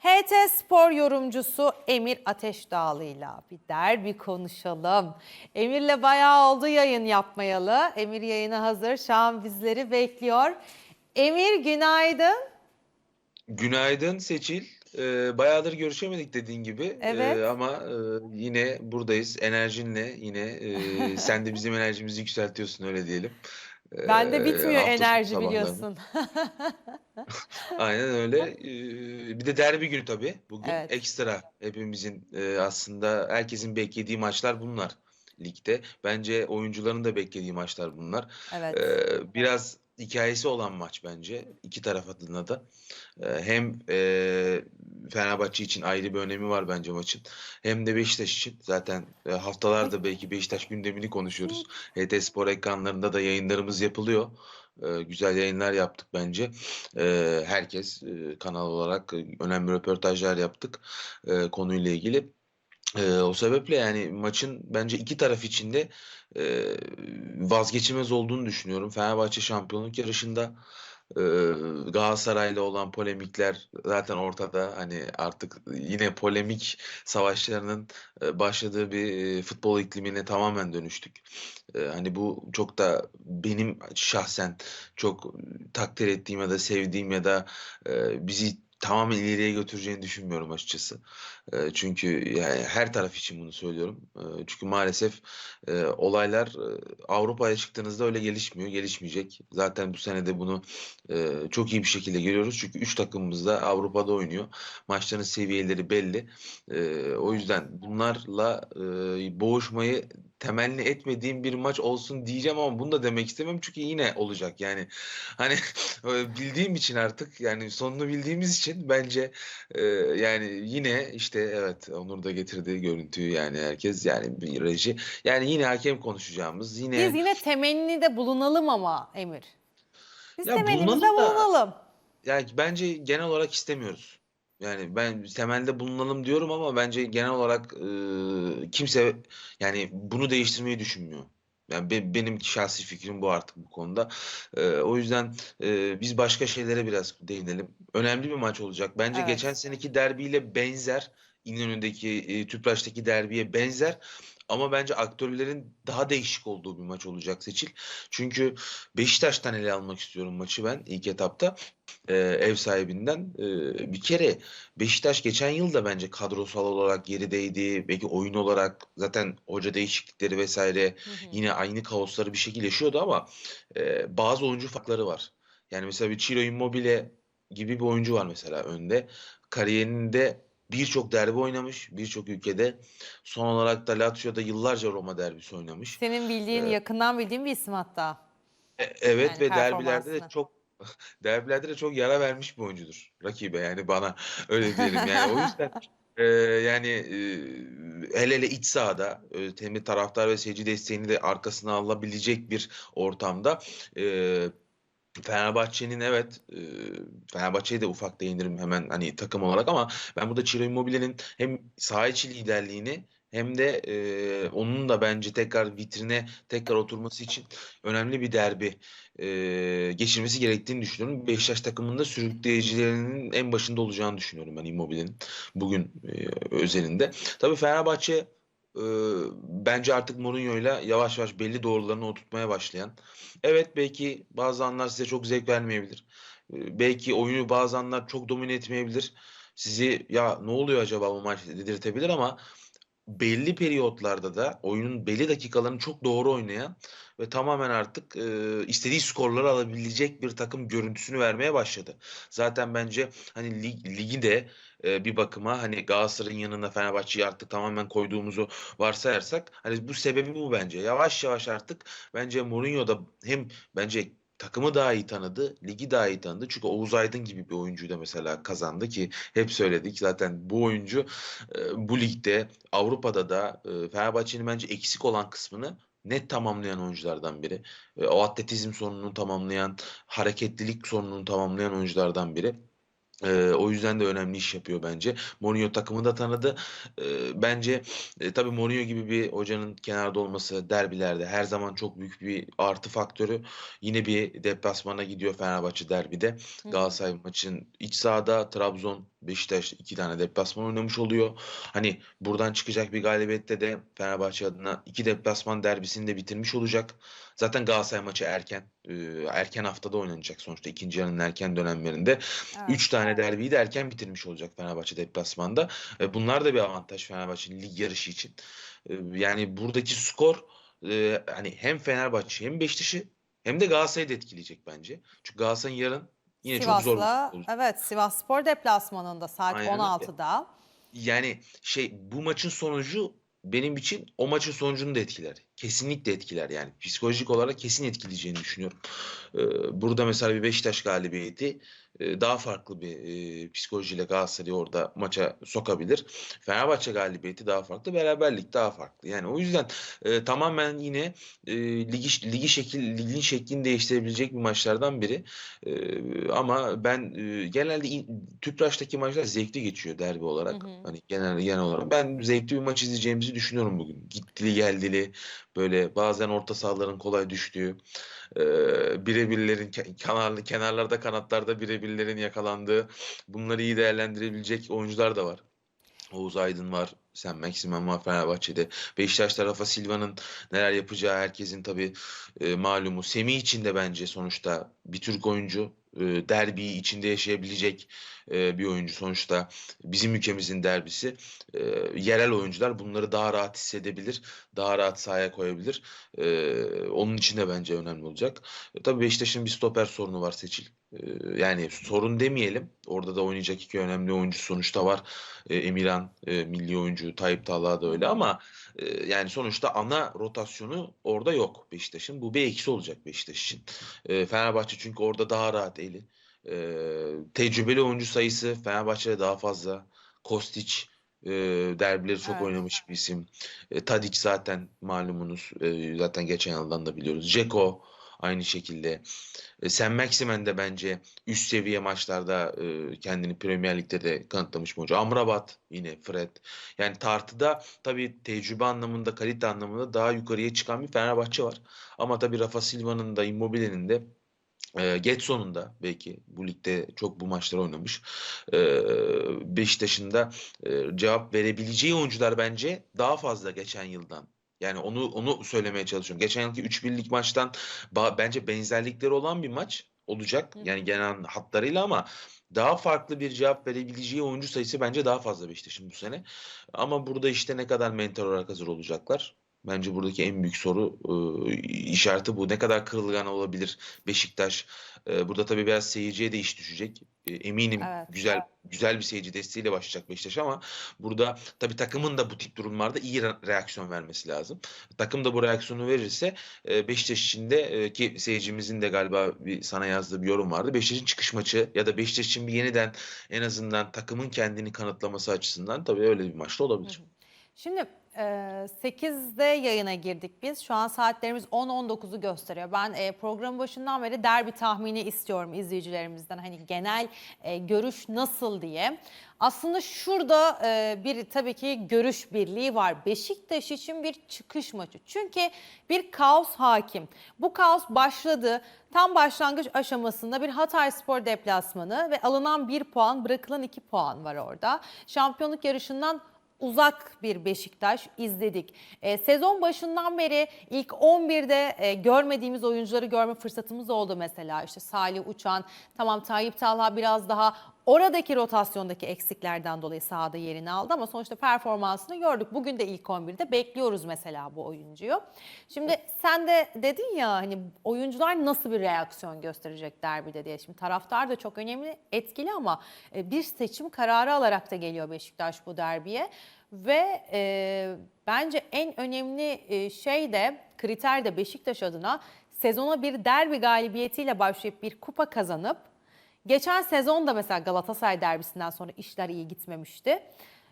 HT Spor yorumcusu Emir Ateşdağlı'yla bir derbi konuşalım. Emir'le bayağı oldu yayın yapmayalı. Emir yayına hazır. Şu an bizleri bekliyor. Emir günaydın. Günaydın Seçil. Ee, bayağıdır görüşemedik dediğin gibi. Evet. Ee, ama e, yine buradayız. Enerjinle yine e, sen de bizim enerjimizi yükseltiyorsun öyle diyelim. Ee, Bende bitmiyor hafta sonu enerji biliyorsun. Aynen öyle. Ee, bir de derbi günü tabii. Bugün Evet. ekstra hepimizin e, aslında herkesin beklediği maçlar bunlar ligde. Bence oyuncuların da beklediği maçlar bunlar. Evet. Ee, biraz hikayesi olan maç bence iki taraf adına da. Ee, hem e, Fenerbahçe için ayrı bir önemi var bence maçın. Hem de Beşiktaş için. Zaten e, haftalarda belki Beşiktaş gündemini konuşuyoruz. HT Spor ekranlarında da yayınlarımız yapılıyor. Ee, güzel yayınlar yaptık bence. Ee, herkes e, kanal olarak e, önemli röportajlar yaptık e, konuyla ilgili. Ee, o sebeple yani maçın bence iki taraf için de e, vazgeçilmez olduğunu düşünüyorum. Fenerbahçe şampiyonluk yarışında e, Galatasaray'la olan polemikler zaten ortada. Hani artık yine polemik savaşlarının e, başladığı bir e, futbol iklimine tamamen dönüştük. E, hani bu çok da benim şahsen çok takdir ettiğim ya da sevdiğim ya da e, bizi tamamen ileriye götüreceğini düşünmüyorum açıkçası. E, çünkü yani her taraf için bunu söylüyorum. E, çünkü maalesef e, olaylar e, Avrupa'ya çıktığınızda öyle gelişmiyor, gelişmeyecek. Zaten bu sene de bunu e, çok iyi bir şekilde görüyoruz. Çünkü 3 takımımız da Avrupa'da oynuyor. Maçların seviyeleri belli. E, o yüzden bunlarla e, boğuşmayı temenni etmediğim bir maç olsun diyeceğim ama bunu da demek istemem çünkü yine olacak yani hani bildiğim için artık yani sonunu bildiğimiz için bence e, yani yine işte evet Onur da getirdiği görüntüyü yani herkes yani bir reji yani yine hakem konuşacağımız yine Biz yine temennide bulunalım ama Emir. Biz Ya temennimizde bulunalım da- bulunalım. yani bence genel olarak istemiyoruz. Yani ben temelde bulunalım diyorum ama bence genel olarak e, kimse yani bunu değiştirmeyi düşünmüyor. Yani be- benim şahsi fikrim bu artık bu konuda. E, o yüzden e, biz başka şeylere biraz değinelim. Önemli bir maç olacak. Bence Evet. geçen seneki derbiyle benzer. İnönü'ndeki, e, Tüpraş'taki derbiye benzer. Ama bence aktörlerin daha değişik olduğu bir maç olacak Seçil. Çünkü Beşiktaş'tan ele almak istiyorum maçı ben ilk etapta e, ev sahibinden. E, bir kere Beşiktaş geçen yıl da bence kadrosal olarak gerideydi. Belki oyun olarak zaten hoca değişiklikleri vesaire Hı hı. yine aynı kaosları bir şekilde yaşıyordu ama e, bazı oyuncu farkları var. Yani mesela bir Ciro Immobile gibi bir oyuncu var mesela önde. Kariyerinde birçok derbi oynamış, birçok ülkede. Son olarak da Lazio'da yıllarca Roma derbisi oynamış. Senin bildiğin, Evet. yakından bildiğin bir isim hatta. E, Evet Yani ve derbilerde de çok derbilerde de çok yara vermiş bir oyuncudur rakibe yani bana öyle diyelim yani o yüzden e, yani e, hele hele iç sahada e, temi taraftar ve seyirci desteğini de arkasına alabilecek bir ortamda e, Fenerbahçe'nin evet e, Fenerbahçe'ye de ufak değinirim hemen hani takım olarak ama ben burada Ciro Immobile'nin hem saha içi liderliğini hem de e, onun da bence tekrar vitrine tekrar oturması için önemli bir derbi e, geçirmesi gerektiğini düşünüyorum. Beşiktaş takımında sürükleyicilerinin en başında olacağını düşünüyorum ben Immobile'nin bugün e, özelinde. Tabii Fenerbahçe e, bence artık Mourinho'yla yavaş yavaş belli doğrularını oturtmaya başlayan. Evet belki bazı anlar size çok zevk vermeyebilir. E, belki oyunu bazı anlar çok domine etmeyebilir. Sizi ya ne oluyor acaba bu maç dedirtebilir ama belli periyotlarda da oyunun belli dakikalarını çok doğru oynayan ve tamamen artık e, istediği skorları alabilecek bir takım görüntüsünü vermeye başladı. Zaten bence hani lig, ligi de e, bir bakıma hani Galatasaray'ın yanına Fenerbahçe'yi artık tamamen koyduğumuzu varsayarsak hani bu sebebi bu bence. Yavaş yavaş artık bence Mourinho da hem bence takımı daha iyi tanıdı, ligi daha iyi tanıdı. Çünkü Oğuz Aydın gibi bir oyuncuyu da mesela kazandı ki hep söyledik zaten bu oyuncu bu ligde Avrupa'da da Fenerbahçe'nin bence eksik olan kısmını net tamamlayan oyunculardan biri. O atletizm sorununu tamamlayan, hareketlilik sorununu tamamlayan oyunculardan biri. E, o yüzden de önemli iş yapıyor bence. Mourinho takımı da tanıdı. E, bence e, tabii Mourinho gibi bir hocanın kenarda olması derbilerde her zaman çok büyük bir artı faktörü. Yine bir deplasmana gidiyor Fenerbahçe derbide. Hı. Galatasaray maçın iç sahada Trabzon Beşiktaş iki tane deplasman oynamış oluyor. Hani buradan çıkacak bir galibiyette de Fenerbahçe adına iki deplasman derbisini de bitirmiş olacak. Zaten Galatasaray maçı erken. e, erken haftada oynanacak sonuçta ikinci yarının erken dönemlerinde. Evet. Üç tane derbiyi de erken bitirmiş olacak Fenerbahçe deplasmanda. E, bunlar da bir avantaj Fenerbahçe'nin lig yarışı için. E, yani buradaki skor e, hani hem Fenerbahçe hem Beşiktaş'ı hem de Galatasaray'ı da etkileyecek bence. Çünkü Galatasaray'ın yarın yine çok zor Sivas'la maç olacak. evet Sivas Spor deplasmanında saat Aynen öyle. 16'da. Yani şey bu maçın sonucu benim için o maçın sonucunu da etkiler. Kesinlikle etkiler yani. Psikolojik olarak kesin etkileyeceğini düşünüyorum. Ee, burada mesela bir Beşiktaş galibiyeti e, daha farklı bir e, psikolojiyle Galatasaray'ı orada maça sokabilir. Fenerbahçe galibiyeti daha farklı, beraberlik daha farklı. Yani o yüzden e, tamamen yine e, ligi ligi şekil ligin şeklini değiştirebilecek bir maçlardan biri. E, ama ben e, genelde in, Tüpraş'taki maçlar zevkli geçiyor derbi olarak. Hı hı. Hani genel genel olarak ben zevkli bir maç izleyeceğimizi düşünüyorum bugün. Gittili geldili böyle bazen orta sahaların kolay düştüğü, e, birebirlerin ke- kenarlı kenarlarda kanatlarda birebirlerin yakalandığı, bunları iyi değerlendirebilecek oyuncular da var. Oğuz Aydın var, Sen Maximen var Fenerbahçe'de. Beşiktaş'ta Rafa Silva'nın neler yapacağı herkesin tabii e, malumu. Semih için de bence sonuçta bir Türk oyuncu. E, derbiyi içinde yaşayabilecek e, bir oyuncu sonuçta. Bizim ülkemizin derbisi. E, yerel oyuncular bunları daha rahat hissedebilir. Daha rahat sahaya koyabilir. E, onun için de bence önemli olacak. E, tabii Beşiktaş'ın bir stoper sorunu var Seçil. E, yani sorun demeyelim. Orada da oynayacak iki önemli oyuncu sonuçta var. E, Emirhan e, milli oyuncu, Tayyip Talha da öyle ama e, yani sonuçta ana rotasyonu orada yok Beşiktaş'ın. Bu bir eksi olacak Beşiktaş için. E, Fenerbahçe çünkü orada daha rahat eli. E, tecrübeli oyuncu sayısı Fenerbahçe'de daha fazla. Kostić e, derbileri çok Evet. oynamış bir isim. E, Tadic zaten malumunuz. E, zaten geçen yıldan da biliyoruz. Ceko aynı şekilde. E, Sen Maximen de bence üst seviye maçlarda e, kendini Premier Lig'de de kanıtlamış bir oyuncu. Amrabat yine Fred. Yani tartıda tabii tecrübe anlamında, kalite anlamında daha yukarıya çıkan bir Fenerbahçe var. Ama tabii Rafa Silva'nın da Immobile'nin de e, Getson'un da belki bu ligde çok bu maçlar oynamış. E, Beşiktaş'ın da e, cevap verebileceği oyuncular bence daha fazla geçen yıldan. Yani onu onu söylemeye çalışıyorum. Geçen yılki 3-1'lik maçtan ba- bence benzerlikleri olan bir maç olacak. Yani genel hatlarıyla ama daha farklı bir cevap verebileceği oyuncu sayısı bence daha fazla Beşiktaş'ın bu sene. Ama burada işte ne kadar mental olarak hazır olacaklar? Bence buradaki en büyük soru e, işareti bu. Ne kadar kırılgan olabilir Beşiktaş? E, burada tabii biraz seyirciye de iş düşecek. E, eminim Evet. güzel güzel bir seyirci desteğiyle başlayacak Beşiktaş ama burada tabii takımın da bu tip durumlarda iyi re- reaksiyon vermesi lazım. Takım da bu reaksiyonu verirse e, Beşiktaş için de e, ki seyircimizin de galiba bir sana yazdığı bir yorum vardı. Beşiktaş'ın çıkış maçı ya da Beşiktaş için bir yeniden en azından takımın kendini kanıtlaması açısından tabii öyle bir maçta olabilir. Şimdi e, 8'de yayına girdik biz. Şu an saatlerimiz 10-19'u gösteriyor. Ben e, programın başından beri derbi tahmini istiyorum izleyicilerimizden. Hani genel e, görüş nasıl diye. Aslında şurada e, bir tabii ki görüş birliği var. Beşiktaş için bir çıkış maçı. Çünkü bir kaos hakim. Bu kaos başladı. Tam başlangıç aşamasında bir Hatay Spor deplasmanı ve alınan bir puan, bırakılan iki puan var orada. Şampiyonluk yarışından uzak bir Beşiktaş izledik. E, sezon başından beri ilk 11'de e, görmediğimiz oyuncuları görme fırsatımız oldu mesela. İşte Salih Uçan, tamam Tayyip Talha biraz daha oradaki rotasyondaki eksiklerden dolayı sahada yerini aldı ama sonuçta performansını gördük. Bugün de ilk 11'de bekliyoruz mesela bu oyuncuyu. Şimdi sen de dedin ya hani oyuncular nasıl bir reaksiyon gösterecek derbide diye. Şimdi taraftar da çok önemli, etkili ama e, bir seçim kararı alarak da geliyor Beşiktaş bu derbiye. Ve e, bence en önemli e, şey de kriter de Beşiktaş adına sezona bir derbi galibiyetiyle başlayıp bir kupa kazanıp geçen sezon da mesela Galatasaray derbisinden sonra işler iyi gitmemişti.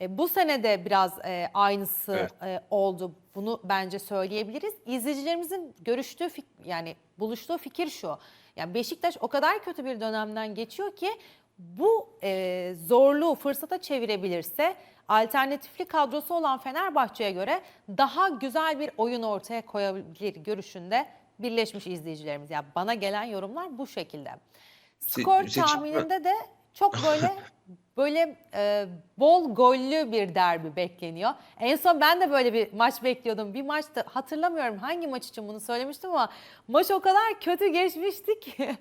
E, bu sene de biraz e, aynısı Evet. e, oldu. Bunu bence söyleyebiliriz. İzleyicilerimizin görüştüğü fik- yani buluştuğu fikir şu. Yani Beşiktaş o kadar kötü bir dönemden geçiyor ki bu e, zorluğu fırsata çevirebilirse alternatifli kadrosu olan Fenerbahçe'ye göre daha güzel bir oyun ortaya koyabilir görüşünde birleşmiş izleyicilerimiz. Yani bana gelen yorumlar bu şekilde. Se- Skor seçim- tahmininde de çok böyle böyle e, bol gollü bir derbi bekleniyor. En son ben de böyle bir maç bekliyordum. Bir maçta hatırlamıyorum hangi maç için bunu söylemiştim ama maç o kadar kötü geçmişti ki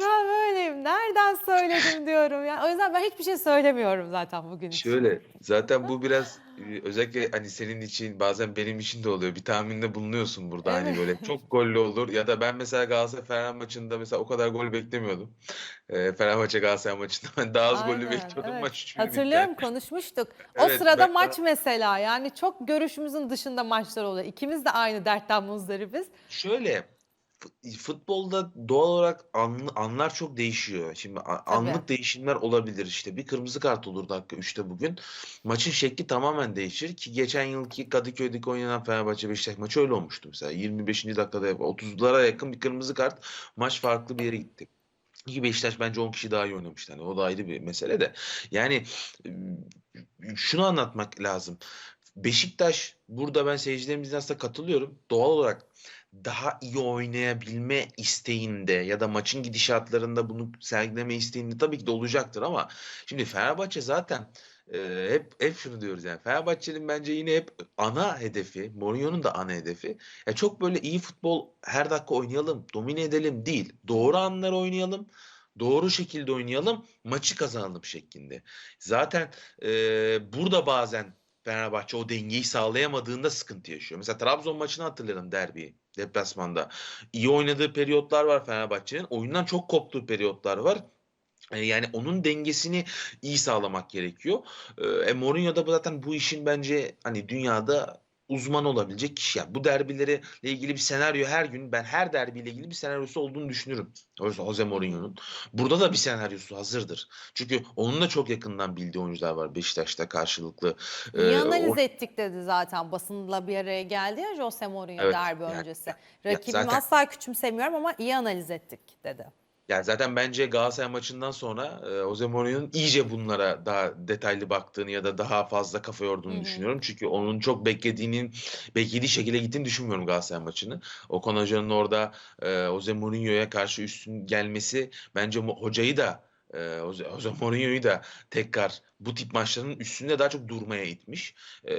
ben böyleyim. Nereden söyledim diyorum. Yani o yüzden ben hiçbir şey söylemiyorum zaten bugün için. Şöyle, zaten bu biraz e, özellikle hani senin için bazen benim için de oluyor. Bir tahminde bulunuyorsun burada hani böyle çok gollü olur ya da ben mesela Galatasaray Fener maçında mesela o kadar gol beklemiyordum. E, Fenerbahçe Galatasaray maçında ben daha az gollü Aynen, bekliyordum. Maç 3-1 bitti. Hatırlıyorum konuşmuştuk. O Evet, sırada ben- maç mesela yani çok görüşümüzün dışında maçlar oluyor. İkimiz de aynı dertten muzdaribiz. Şöyle fut- futbolda doğal olarak an- anlar çok değişiyor. Şimdi a- anlık değişimler olabilir işte. Bir kırmızı kart olur dakika 3'te bugün. Maçın şekli tamamen değişir ki geçen yılki Kadıköy'deki oynanan Fenerbahçe Beşiktaş maçı öyle olmuştu mesela. 25. dakikada 30'lara yakın bir kırmızı kart maç farklı bir yere gitti. Ki Beşiktaş bence 10 kişi daha iyi oynamıştı. Yani o da ayrı bir mesele de. Yani şunu anlatmak lazım. Beşiktaş burada ben seyircilerimizin aslında katılıyorum. Doğal olarak daha iyi oynayabilme isteğinde ya da maçın gidişatlarında bunu sergileme isteğinde tabii ki de olacaktır ama şimdi Fenerbahçe zaten e, hep hep şunu diyoruz yani Fenerbahçe'nin bence yine hep ana hedefi, Mourinho'nun da ana hedefi ya çok böyle iyi futbol her dakika oynayalım, domine edelim değil. Doğru anlar oynayalım, doğru şekilde oynayalım, maçı kazanalım şeklinde. Zaten e, burada bazen Fenerbahçe o dengeyi sağlayamadığında sıkıntı yaşıyor. Mesela Trabzon maçını hatırlarım derbi deplasmanda. İyi oynadığı periyotlar var Fenerbahçe'nin. Oyundan çok koptuğu periyotlar var. E, Yani onun dengesini iyi sağlamak gerekiyor. E, E, Mourinho da bu- zaten bu işin bence hani dünyada uzman olabilecek kişi. Yani bu derbilerle ilgili bir senaryo her gün ben her derbiyle ilgili bir senaryosu olduğunu düşünürüm. Oysa Jose Mourinho'nun. Burada da bir senaryosu hazırdır. Çünkü onun da çok yakından bildiği oyuncular var Beşiktaş'ta karşılıklı. İyi E, analiz o- ettik dedi zaten basınla bir araya geldi ya Jose Mourinho Evet, derbi yani- öncesi. Rakibimi zaten- asla küçümsemiyorum ama iyi analiz ettik dedi. Yani zaten bence Galatasaray maçından sonra e, Jose Mourinho'nun iyice bunlara daha detaylı baktığını ya da daha fazla kafa yorduğunu Hı hı. düşünüyorum. Çünkü onun çok beklediğinin beklediği şekilde gittiğini düşünmüyorum Galatasaray maçını. Okan Hoca'nın orada e, Jose Mourinho'ya karşı üstün gelmesi bence hocayı da e, Jose Mourinho'yu da tekrar bu tip maçların üstünde daha çok durmaya itmiş. E,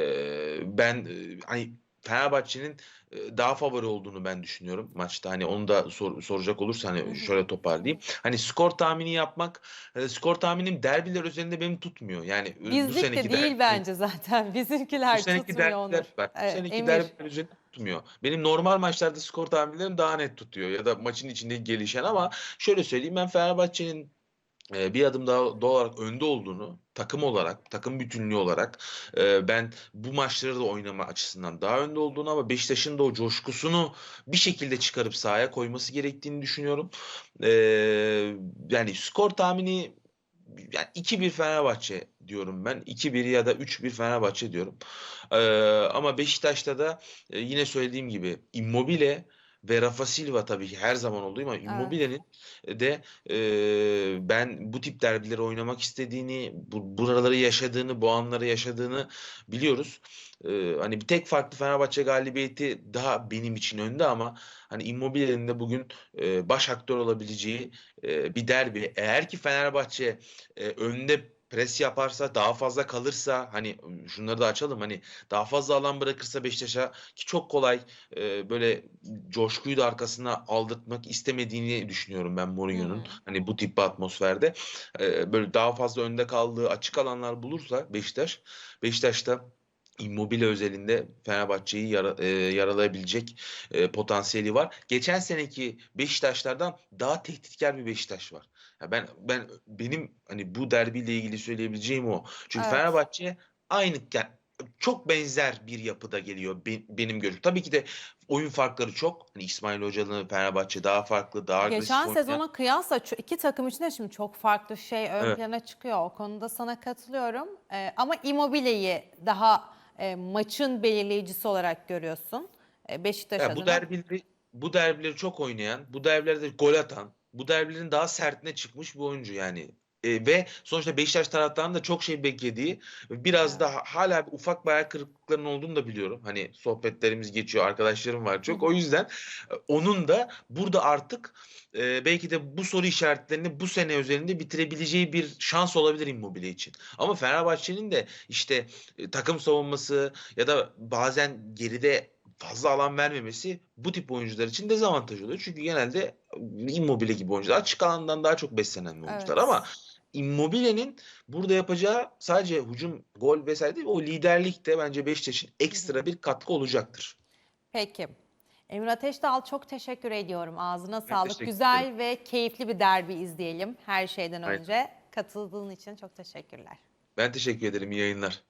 ben e, hani Fenerbahçe'nin e, daha favori olduğunu ben düşünüyorum maçta. Hani onu da sor- soracak olursa hani şöyle toparlayayım. Hani skor tahmini yapmak, e, skor tahminim derbiler üzerinde benim tutmuyor. Yani e, bu Bizlik de seneki değil derbi- bence zaten. Bizimkiler bu seneki tutmuyor derbiler, Onur. bak, bu Evet, seneki Emir. derbiler üzerinde tutmuyor. Benim normal maçlarda skor tahminlerim daha net tutuyor ya da maçın içinde gelişen ama şöyle söyleyeyim ben Fenerbahçe'nin bir adım daha doğal olarak önde olduğunu takım olarak, takım bütünlüğü olarak e, ben bu maçları da oynama açısından daha önde olduğunu ama Beşiktaş'ın da o coşkusunu bir şekilde çıkarıp sahaya koyması gerektiğini düşünüyorum. E, yani skor tahmini yani 2-1 Fenerbahçe diyorum ben. 2-1 ya da 3-1 Fenerbahçe diyorum. E, ama Beşiktaş'ta da e, yine söylediğim gibi Immobile ve Rafa Silva tabii ki her zaman olduğu ama Immobile'nin de e, ben bu tip derbileri oynamak istediğini, bu, buraları yaşadığını, bu anları yaşadığını biliyoruz. E, hani bir tek farklı Fenerbahçe galibiyeti daha benim için önde ama hani Immobile'nin de bugün e, baş aktör olabileceği e, bir derbi. Eğer ki Fenerbahçe e, önde pres yaparsa, daha fazla kalırsa hani şunları da açalım hani daha fazla alan bırakırsa Beşiktaş'a ki çok kolay e, böyle coşkuyu da arkasına aldırtmak istemediğini düşünüyorum ben Mourinho'nun. Hı. Hani bu tip bir atmosferde e, böyle daha fazla önde kaldığı açık alanlar bulursa Beşiktaş, Beşiktaş'ta Immobile özelinde Fenerbahçe'yi yara- e, yaralayabilecek e, potansiyeli var. Geçen seneki Beşiktaşlardan daha tehditkar bir Beşiktaş var. Ya ben ben benim hani bu derbiyle ilgili söyleyebileceğim o. Çünkü Evet. Fenerbahçe aynı yani çok benzer bir yapıda geliyor be- benim görüşüm. Tabii ki de oyun farkları çok. Hani İsmail Hoca'nın Fenerbahçe daha farklı, daha agresif Geçen oynayan- sezona kıyasla iki takım için de şimdi çok farklı şey ön Evet. plana çıkıyor. O konuda sana katılıyorum. Ee, ama Immobile'yi daha e, maçın belirleyicisi olarak görüyorsun. E, Beşiktaş Ya adına. bu derbileri bu derbileri çok oynayan, bu derbilerde gol atan, bu derbilerin daha sertine çıkmış bir oyuncu yani e, ve sonuçta Beşiktaş taraftarının da çok şey beklediği biraz da ha- hala bir ufak bir hayal kırıklıklarının olduğunu da biliyorum. Hani sohbetlerimiz geçiyor, arkadaşlarım var çok. O yüzden e, onun da burada artık e, belki de bu soru işaretlerini bu sene üzerinde bitirebileceği bir şans olabilir Immobile için. Ama Fenerbahçe'nin de işte e, takım savunması ya da bazen geride fazla alan vermemesi bu tip oyuncular için dezavantaj oluyor. Çünkü genelde Immobile gibi oyuncular açık alandan daha çok beslenen oyuncular Evet. ama Immobile'nin burada yapacağı sadece hücum, gol vesaire değil, o liderlik de bence Beşiktaş'ın ekstra bir katkı olacaktır. Peki. Emir Ateşdağ çok teşekkür ediyorum. Ağzına sağlık. teşekkür Güzel ve keyifli bir derbi izleyelim her şeyden Aynen. önce. Katıldığın için çok teşekkürler. Ben teşekkür ederim. İyi yayınlar.